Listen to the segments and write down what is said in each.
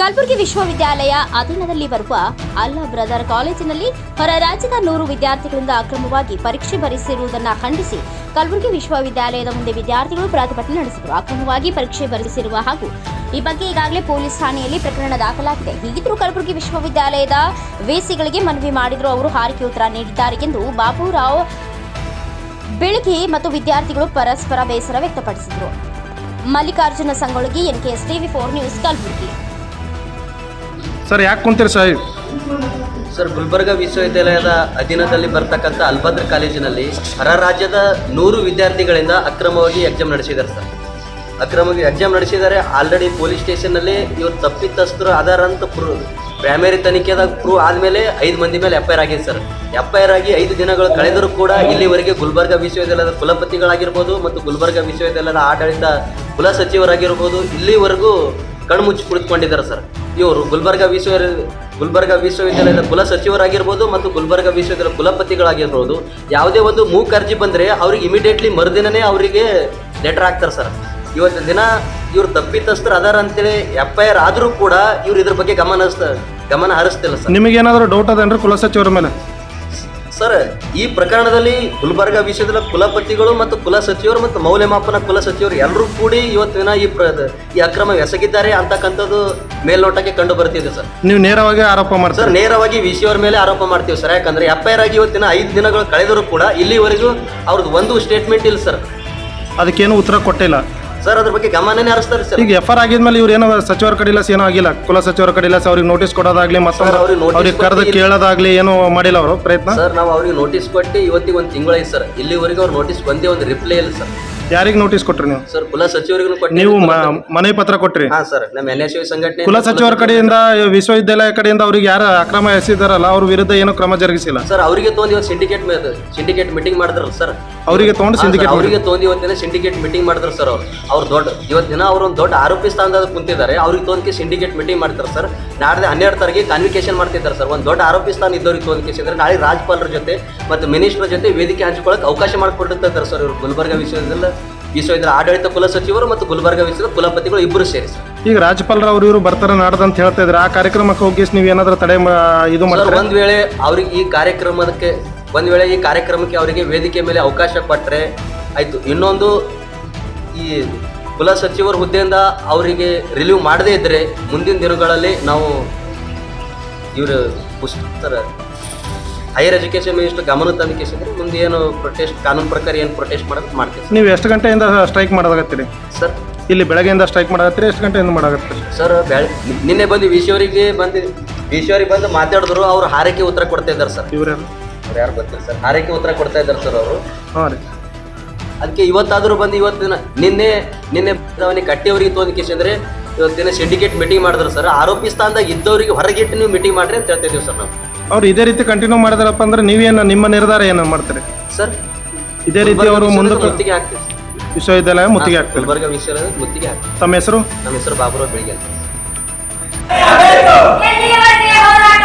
ಕಲಬುರಗಿ ವಿಶ್ವವಿದ್ಯಾಲಯ ಅಧೀನದಲ್ಲಿ ಬರುವ ಅಲ್ಲಾ ಬ್ರದರ್ ಕಾಲೇಜಿನಲ್ಲಿ ಹೊರ ರಾಜ್ಯದ ನೂರು ವಿದ್ಯಾರ್ಥಿಗಳಿಂದ ಅಕ್ರಮವಾಗಿ ಪರೀಕ್ಷೆ ಬರೆಸಿರುವುದನ್ನು ಖಂಡಿಸಿ ಕಲಬುರಗಿ ವಿಶ್ವವಿದ್ಯಾಲಯದ ಮುಂದೆ ವಿದ್ಯಾರ್ಥಿಗಳು ಪ್ರತಿಭಟನೆ ನಡೆಸಿದರು. ಅಕ್ರಮವಾಗಿ ಪರೀಕ್ಷೆ ಬರೆಸಿರುವ ಹಾಗೂ ಈ ಬಗ್ಗೆ ಈಗಾಗಲೇ ಪೊಲೀಸ್ ಠಾಣೆಯಲ್ಲಿ ಪ್ರಕರಣ ದಾಖಲಾಗಿದೆ. ಹೀಗಿದ್ದರೂ ಕಲಬುರಗಿ ವಿಶ್ವವಿದ್ಯಾಲಯದ ವೇಸಿಗಳಿಗೆ ಮನವಿ ಮಾಡಿದರೂ. ಅವರು ಹಾರಿಕೆ ಉತ್ತರ ನೀಡಿದ್ದಾರೆ ಎಂದು ಬಾಬುರಾವ್ ಬೆಳಗ್ಗೆ ಮತ್ತು ವಿದ್ಯಾರ್ಥಿಗಳು ಪರಸ್ಪರ ಬೇಸರ ವ್ಯಕ್ತಪಡಿಸಿದರು. Mallikarjuna Sangolagi NKS TV, four news, Kalaburagi. Sir, ಯಾಕೆ ಕುಂತೀರಿ ಸರ್? ಗುಲ್ಬರ್ಗ ವಿಶ್ವವಿದ್ಯಾಲಯದ ಅಧೀನದಲ್ಲಿ ಬರ್ತಕ್ಕಂಥ ಅಲ್ಬದ್ರ ಕಾಲೇಜಿನಲ್ಲಿ ಹೊರ ರಾಜ್ಯದ ನೂರು ವಿದ್ಯಾರ್ಥಿಗಳಿಂದ ಅಕ್ರಮವಾಗಿ ಎಕ್ಸಾಮ್ ನಡೆಸಿದ್ದಾರೆ ಸರ್. ಅಕ್ರಮವಾಗಿ ಎಕ್ಸಾಮ್ ನಡೆಸಿದ್ದಾರೆ. ಆಲ್ರೆಡಿ ಪೊಲೀಸ್ ಸ್ಟೇಷನ್ನಲ್ಲಿ ಇವರು ತಪ್ಪಿತಸ್ಥರು ಅದಾರ ಅಂತ ಪ್ರೂ ಪ್ರೈಮರಿ ತನಿಖೆದಾಗ ಪ್ರೂವ್ ಆದಮೇಲೆ ಐದು ಮಂದಿ ಮೇಲೆ ಎಫ್ ಆರ್ ಆಗಿದೆ ಸರ್. ಎಫ್ ಐ ಆಗಿ ಐದು ದಿನಗಳು ಕಳೆದರೂ ಕೂಡ ಇಲ್ಲಿವರೆಗೆ ಗುಲ್ಬರ್ಗ ವಿಶ್ವವಿದ್ಯಾಲಯದ ಕುಲಪತಿಗಳಾಗಿರ್ಬೋದು ಮತ್ತು ಗುಲ್ಬರ್ಗ ವಿಶ್ವವಿದ್ಯಾಲಯದ ಆಡಳಿತ ಕುಲ ಸಚಿವರಾಗಿರ್ಬೋದು ಇಲ್ಲಿವರೆಗೂ ಕಣ್ಮುಚ್ಚಿ ಕುಳಿತುಕೊಂಡಿದ್ದಾರೆ ಸರ್. ಇವರು ಗುಲ್ಬರ್ಗ ವಿಶ್ವ ಗುಲ್ಬರ್ಗ ವಿಶ್ವವಿದ್ಯಾಲಯದ ಕುಲ ಸಚಿವರಾಗಿರ್ಬೋದು ಮತ್ತು ಗುಲ್ಬರ್ಗ ವಿಶ್ವವಿದ್ಯಾಲಯ ಕುಲಪತಿಗಳಾಗಿರ್ಬೋದು, ಯಾವುದೇ ಒಂದು ಮೂಕ್ ಅರ್ಜಿ ಬಂದರೆ ಅವ್ರಿಗೆ ಇಮಿಡಿಯೇಟ್ಲಿ ಮರುದಿನನೇ ಅವರಿಗೆ ಲೆಟರ್ ಹಾಕ್ತಾರೆ ಸರ್ ಇವತ್ತು ದಿನ ಇವ್ರು ತಪ್ಪಿತಸ್ಥರು ಅದಾರ ಅಂತೇಳಿ ಎಫ್ ಐ ಆರ್ ಆದರೂ ಕೂಡ ಇವ್ರು ಇದ್ರ ಬಗ್ಗೆ ಗಮನ ಹರಿಸ್ತಾರೆ ಗಮನ ಹರಿಸ್ತಿಲ್ಲ ಸರ್ ನಿಮಗೇನಾದರೂ ಡೌಟ್ ಅದೇನ್ರಿ ಕುಲಸಚಿವರ ಮೇಲೆ? ಸರ್ ಈ ಪ್ರಕರಣದಲ್ಲಿ ಗುಲ್ಬರ್ಗಾ ವಿಷಯದ ಕುಲಪತಿಗಳು ಮತ್ತು ಕುಲ ಸಚಿವರು ಮತ್ತು ಮೌಲ್ಯಮಾಪನ ಕುಲ ಸಚಿವರು ಎಲ್ಲರೂ ಕೂಡಿ ಇವತ್ತಿನ ಈ ಪ್ರ ಈ ಅಕ್ರಮ ಎಸಗಿದ್ದಾರೆ ಅಂತಕ್ಕಂಥದ್ದು ಮೇಲ್ನೋಟಕ್ಕೆ ಕಂಡು ಬರ್ತಿದೆ ಸರ್. ನೀವು ನೇರವಾಗಿ ಆರೋಪ ಸರ್ ಮಾಡ್ತಾರೆ ನೇರವಾಗಿ ವಿಷಯವರ ಮೇಲೆ ಆರೋಪ ಮಾಡ್ತೀವಿ ಸರ್. ಯಾಕಂದ್ರೆ ಎಫ್ ಐ ಆರ್ ಆಗಿ ಇವತ್ತಿನ ಐದು ದಿನಗಳು ಕಳೆದರೂ ಕೂಡ ಇಲ್ಲಿವರೆಗೂ ಅವ್ರದ್ದು ಒಂದು ಸ್ಟೇಟ್ಮೆಂಟ್ ಇಲ್ಲ ಸರ್. ಅದಕ್ಕೇನು ಉತ್ತರ ಕೊಟ್ಟಿಲ್ಲ. ಸರ್ ಅದ್ರ ಬಗ್ಗೆ ಗಮನನೇ ಹರಿಸ್ತಾರೆ ಸರ್ ಈಗ ಎಫ್ ಆರ್ ಆಗಿದ್ಮೇಲೆ ಇವ್ರು ಏನೋ ಸಚಿವರ ಕಡೆಲ್ಲ ಏನೋ ಆಗಿಲ್ಲ. ಕುಲ ಸಚಿವರ ಸರ್ ಅವ್ರಿಗೆ ನೋಟಿಸ್ ಕೊಡೋದಾಗ್ಲಿ ಮತ್ತೆ ಸರ್, ಅವ್ರಿಗೆ notice ಅವ್ರಿಗೆ ಕರೆದು ಕೇಳೋದಾಗ್ಲಿ ಏನು ಮಾಡಿಲ್ಲ ಅವರು ಪ್ರಯತ್ನ? ಸರ್ ನಾವು ಅವ್ರಿಗೆ ನೋಟಿಸ್ ಕೊಟ್ಟು ಇವತ್ತಿಗೆ ಒಂದು ತಿಂಗಳ ಸರ್ ಇಲ್ಲಿವರೆಗೂ ಅವ್ರು ನೋಟಿಸ್ ಬಂದೇ ಒಂದು ರಿಪ್ಲೈ ಇಲ್ಲ ಸರ್ ಯಾರಿಗೆ ನೋಟಿಸ್ ಕೊಟ್ರಿ ನೀವು? ಸರ್ ಕುಲ ಸಚಿವರಿಗೂ ಕೊಟ್ಟು ನೀವು ಮ- ಮನವಿ ಪತ್ರ ಕೊಟ್ರಿ. ಹಾ ಸರ್ ನಮ್ಮ ಎನ್ ಎಸ್ ಯು ಸಂಘಟನೆ ಕುಲ ಸಚಿವರ ಕಡೆಯಿಂದ ವಿಶ್ವವಿದ್ಯಾಲಯ ಕಡೆಯಿಂದ ಅವ್ರಿಗೆ ಯಾರು ಅಕ್ರಮ ಎಸೆದಾರಲ್ಲ ಅವ್ರ ವಿರುದ್ಧ ಏನು ಕ್ರಮ ಜರುಗಿಸಿಲ್ಲ. ಸರ್ ಅವರಿಗೆ ತೊಗೊಂಡು ಇವತ್ತು ಸಿಂಡಿಕೇಟ್ ಸಿಂಡಿಕೇಟ್ ಮೀಟಿಂಗ್ ಮಾಡಿದ್ರಲ್ಲ ಸರ್ ಅವರಿಗೆ ತಗೊಂಡು ಸಿಂಡಿಕೇಟ್ ಅವರಿಗೆ ತೊಗೊಂಡು ಇವತ್ತಿನ ಸಿಂಡಿಕೇಟ್ ಮೀಟಿಂಗ್ ಮಾಡಿದ್ರು ಸರ್ ಅವ್ರು. ಅವ್ರು ದೊಡ್ಡ ಇವತ್ತಿನ ದಿನ ಅವ್ರು ಒಂದು ದೊಡ್ಡ ಆರೋಪಿ ಸ್ಥಾನದಾಗ ಕುಂತಿದ್ದಾರೆ. ಅವ್ರಿಗೆ ತೊಂದಕ್ಕೆ ಸಿಂಡಿಕೇಟ್ ಮೀಟಿಂಗ್ ಮಾಡ್ತಾರೆ ಸರ್. ನಾಳೆ ಹನ್ನೆರಡು ತಾರೀಕಿಗೆ ಕಾನ್ವಿಕೇಶನ್ ಮಾಡ್ತಿದ್ದಾರೆ ಸರ್. ಒಂದು ದೊಡ್ಡ ಆರೋಪಿ ಸ್ಥಾನ ಇದ್ದವ್ರಿಗೆ ತೊಂದಕ್ಕೆ ನಾಳೆ ರಾಜ್ಯಪಾಲರ ಜೊತೆ ಮತ್ತು ಮಿನಿಸ್ಟರ್ ಜೊತೆ ವೇದಿಕೆ ಹಂಚ್ಕೊಳ್ಳೋಕೆ ಅವಕಾಶ ಮಾಡಿಕೊಟ್ಟಿರ್ತಾರೆ ಸರ್ ಇವರು. ಗುಲ್ಬರ್ಗ ವಿಶ್ವವಿದ್ಯಾಲಯ ವಿಶ್ವವಿದ್ಯಾಲಯ ಆಡಳಿತ ಕುಲ ಸಚಿವರು ಮತ್ತು ಗುಲ್ಬರ್ಗ ವಿಶ್ವದ ಕುಲಪತಿಗಳು ಇಬ್ಬರು ಸೇರಿ ಸರ್. ಈಗ ರಾಜ್ಯಪಾಲರು ಅವರು ಇವರು ಬರ್ತಾರೆ ನಾಡ್ದಂತ ಹೇಳ್ತಾ ಇದ್ರೆ ಆ ಕಾರ್ಯಕ್ರಮಕ್ಕೆ ಹೋಗಿ ನೀವು ಏನಾದರೂ ತಡೆ ಇದು ಮಾಡ್ತಾರೆ? ಒಂದು ವೇಳೆ ಅವ್ರಿಗೆ ಈ ಕಾರ್ಯಕ್ರಮಕ್ಕೆ ಒಂದ್ ವೇಳೆ ಈ ಕಾರ್ಯಕ್ರಮಕ್ಕೆ ಅವರಿಗೆ ವೇದಿಕೆ ಮೇಲೆ ಅವಕಾಶ ಕೊಟ್ಟರೆ ಆಯಿತು. ಇನ್ನೊಂದು ಈ ಕುಲ ಸಚಿವರ ಹುದ್ದೆಯಿಂದ ಅವರಿಗೆ ರಿಲೀವ್ ಮಾಡದೇ ಇದ್ದರೆ ಮುಂದಿನ ದಿನಗಳಲ್ಲಿ ನಾವು ಇವರು ಪುಸ್ತಕ ಹೈಯರ್ ಎಜುಕೇಷನ್ ಮಿನಿಸ್ಟರ್ ಗಮನ ತಂದಿಕೆಸಿದ್ರೆ ಮುಂದೆ ಏನು ಪ್ರೊಟೆಸ್ಟ್ ಕಾನೂನು ಪ್ರಕಾರ ಏನು ಪ್ರೊಟೆಸ್ಟ್ ಮಾಡೋದು ಮಾಡ್ತೀವಿ. ನೀವು ಎಷ್ಟು ಗಂಟೆಯಿಂದ ಸ್ಟ್ರೈಕ್ ಮಾಡೋದಾಗತ್ತೀರಿ ಸರ್ ಇಲ್ಲಿ ಬೆಳಗ್ಗೆಯಿಂದ ಸ್ಟ್ರೈಕ್ ಮಾಡಾಕತ್ತೀರಿ ಎಷ್ಟು ಗಂಟೆಯಿಂದ ಮಾಡಾಕತ್ತೀರಿ ಸರ್ ಬೆಳ ನಿನ್ನೆ ಬಂದು ವಿಶ್ವರಿಗೆ ಬಂದು ವಿಶ್ವರಿಗೆ ಬಂದು ಮಾತಾಡಿದ್ರು ಅವ್ರು ಹಾರೈಕೆ ಉತ್ತರ ಕೊಡ್ತಾ ಇದ್ದಾರೆ ಸರ್ ಇವ್ರ್ಯಾರು ಅವ್ರು ಯಾರು ಗೊತ್ತಿಲ್ಲ ಸರ್. ಹಾರೈಕೆ ಉತ್ತರ ಕೊಡ್ತಾ ಇದ್ದಾರೆ ಸರ್ ಅವರು. ಹಾಂ ರೀ. ಅದಕ್ಕೆ ಇವತ್ತಾದರೂ ಬಂದು ಇವತ್ತಿನ ನಿನ್ನೆ ನಿನ್ನೆ ಅವನಿಗೆ ಕಟ್ಟಿಯವರಿಗೆ ಅಂದ್ರೆ ಇವತ್ತಿನ ಸಿಂಡಿಕೇಟ್ ಮೀಟಿಂಗ್ ಮಾಡಿದ್ರು ಸರ್. ಆರೋಪಿ ಸ್ಥಾನದಾಗ ಇದ್ದವರಿಗೆ ಹೊರಗಿಟ್ಟು ನೀವು ಮೀಟಿಂಗ್ ಮಾಡ್ರಿ ಅಂತ ಹೇಳ್ತಿದ್ದೀವಿ ಸರ್ ನಾವು. ಅವ್ರು ಇದೇ ರೀತಿ ಕಂಟಿನ್ಯೂ ಮಾಡಿದಾರಪ್ಪ ಅಂದ್ರೆ ನೀವೇನು ನಿಮ್ಮ ನಿರ್ಧಾರ ಏನು ಮಾಡ್ತೀರಿ? ಸರ್ ಇದೇ ರೀತಿ ಅವರು ಮುಂದಕ್ಕೆ ಮುತ್ತಿಗೆ ಹಾಕ್ತೀವಿ ವಿಶ್ವವಿದ್ಯಾಲಯ ಮುತ್ತಿಗೆ ಹಾಕ್ತೀವಿ ಗುಲ್ಬರ್ಗ ವಿಶ್ವವಿದ್ಯಾಲಯದ ಮುತ್ತಿಗೆ ಹಾಕ್ತೀವಿ. ತಮ್ಮ ಹೆಸರು? ನಮ್ಮ ಹೆಸರು ಬಾಬುರಾವ್ ಬೆಳಿಗ್ಗೆ ಅಂತ ಎಲ್ಲಿಯವರೆಗೆ ಹೋರಾಟ?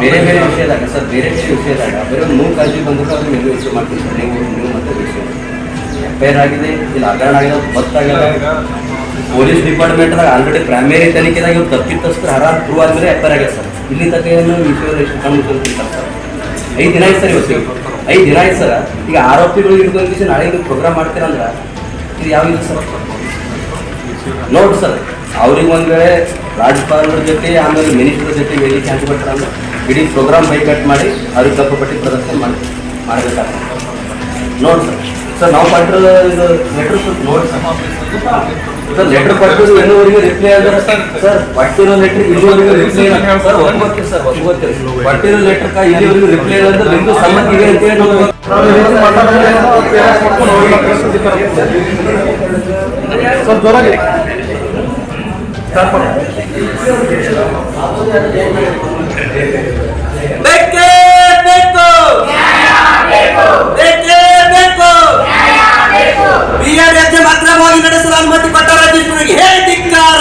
ಬೇರೆ ಬೇರೆ ವಿಷಯದಾಗ, ಸರ್, ಬೇರೆ ಬೇರೆ ವಿಷಯದಾಗ, ಬರೀ ಮೂರು ಕಾಳಜಿ ಬಂದಾಗ ಅವ್ರು ನೀವು ವಿಷಯ ಮಾಡ್ತೀವಿ ಸರ್. ನೀವು ನೀವು ಮತ್ತೆ ವಿಷಯ ಎಫ್ಐಆರ್ ಆಗಿದೆ, ಇಲ್ಲ ಹಗರಣ ಆಗಿದೆ ಗೊತ್ತಾಗಲ್ಲ ಪೊಲೀಸ್ ಡಿಪಾರ್ಟ್ಮೆಂಟ್ದಾಗ ಆಲ್ರೆಡಿ ಪ್ರೈಮರಿ ತನಿಖೆದಾಗ ಇವ್ರು ತಪ್ಪಿತಸ್ಥರು ಹರಾರು ಪ್ರೂವ್ ಆದ್ಮೇಲೆ ಎಫ್ಐಆರ್ ಆಗಿದೆ, ಸರ್. ಇಲ್ಲಿ ತನಕ ಏನು ವಿಷಯ ಎಷ್ಟು ಸರ್? ಐದು ದಿನ ಆಯ್ತು, ಸರ್, ಇವತ್ತು. ಐದು ದಿನ ಆಯ್ತು, ಸರ್. ಈಗ ಆರೋಪಿಗಳು ಹಿಡ್ಕೊಂಡು ನಾಳೆ ನೀವು ಪ್ರೋಗ್ರಾಮ್ ಮಾಡ್ತೀರಂದ್ರೆ ಇದು ಯಾವ ಇದು, ಸರ್? ನೋಡಿ, ಸರ್. ಅವ್ರಿಗೆ ಒಂದು ವೇಳೆ ರಾಜ್ಯಪಾಲರ ಜೊತೆ, ಆಮೇಲೆ ಮಿನಿಸ್ಟರ್ ಜೊತೆ ವೇದಿಕೆ ಹಂಚ್ಕೊಟ್ರೆ ಅಂದ್ರೆ ಇಡೀ ಪ್ರೋಗ್ರಾಮ್ ಬೈಕಟ್ ಮಾಡಿ ಅವ್ರಿಗೆ ತಪ್ಪು ಪಟ್ಟಿ ಪ್ರದರ್ಶನ ಮಾಡಿ ಮಾಡಬೇಕಾಗ್ತದೆ. ನೋಡಿ ಸರ್. ಸರ್ ನಾವು ಕೊಟ್ಟಿರೋ ಇದು ಲೆಟ್ರ್ ನೋಡಿ ಸರ್. ಸರ್ ಲೆಟರ್ ಕೊಟ್ಟಿದ್ದು ಇನ್ನೂವರೆಗೆ ರಿಪ್ಲೈ ಆದ್ರೆ ಸರ್ ಸರ್ ಕೊಟ್ಟಿರೋ ಲೆಟ್ರ್ ಇಲ್ಲಿವರೆಗೆ ರಿಪ್ಲೈ ಸರ್ ಒಪ್ಕೊತೀವಿ ಸರ್ ಒಪ್ಕೊತೀವಿ ಕೊಟ್ಟಿರೋ ಲೆಟರ್ ಇಲ್ಲಿವರೆಗೆ ರಿಪ್ಲೈ ಇಲ್ಲ ಅಂದ್ರೆ ನಿಮ್ದು ಸಮ್ಮತಿ ಇದೆ ಅಂತ ಹೇಳಿ ಸರ್ ಜೋರಾಗಿ. ಬೇಕೇ ಬೇಕು ಬೇಕೇ ಬೇಕು ಬಿಆರ್ ಮಾತ್ರ ಹೋಗಿ ನಡೆಸಲು ಅನುಮತಿ ಕೊಟ್ಟ ರಾಜೇಶ್ವರಿಗೆ ಹೇಳಿ ಧಿಕ್ಕಾರ